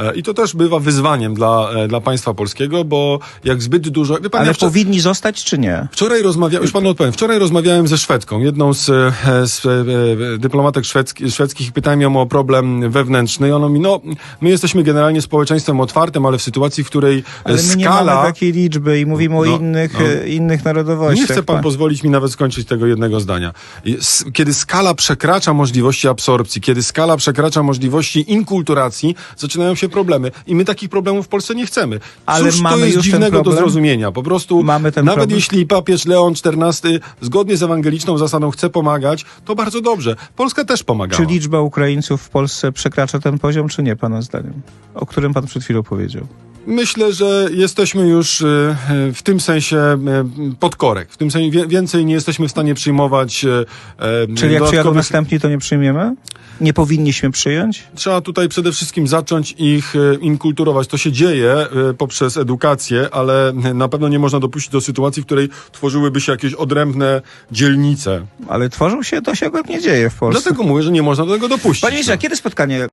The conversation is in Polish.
E, I to też bywa wyzwaniem dla, e, dla państwa polskiego, bo jak zbyt dużo... Pan, Ale ja wczor- powinni zostać czy nie? Wczoraj rozmawiałem, już panu odpowiem, wczoraj rozmawiałem ze Szwedką, jedną z, e, z dyplomatek szwedzki, szwedzkich pytałem ją o problem wewnętrzny i ona mi, no, my jesteśmy generalnie społeczeństwem otwartym, ale w sytuacji, w której Ale my nie skala... mamy takiej liczby i mówimy o No, innych, no. innych narodowościach. Nie chce pan pozwolić mi nawet skończyć tego jednego zdania. Kiedy skala przekracza możliwości absorpcji, kiedy skala przekracza możliwości inkulturacji, zaczynają się problemy. I my takich problemów w Polsce nie chcemy. Ale Cóż to mamy jest już dziwnego do zrozumienia? Po prostu, Mamy ten nawet problem? jeśli papież Leon XIV zgodnie z ewangeliczną zasadą chce pomagać, to bardzo dobrze. Polska też pomagała. Czy liczba Ukraińców w Polsce przekracza ten poziom, czy nie, pana zdaniem? O którym pan przed chwilą powiedział. Myślę, że jesteśmy już e, e, w tym sensie e, pod korek. W tym sensie więcej nie jesteśmy w stanie przyjmować. Czyli jak przyjadą następni, to nie przyjmiemy? Nie powinniśmy przyjąć? Trzeba tutaj przede wszystkim zacząć ich e, inkulturować. To się dzieje e, poprzez edukację, ale na pewno nie można dopuścić do sytuacji, w której tworzyłyby się jakieś odrębne dzielnice. Ale tworzą się, to się akurat nie dzieje w Polsce. Dlatego mówię, że nie można do tego dopuścić. Panie ministrze, no. kiedy spotkanie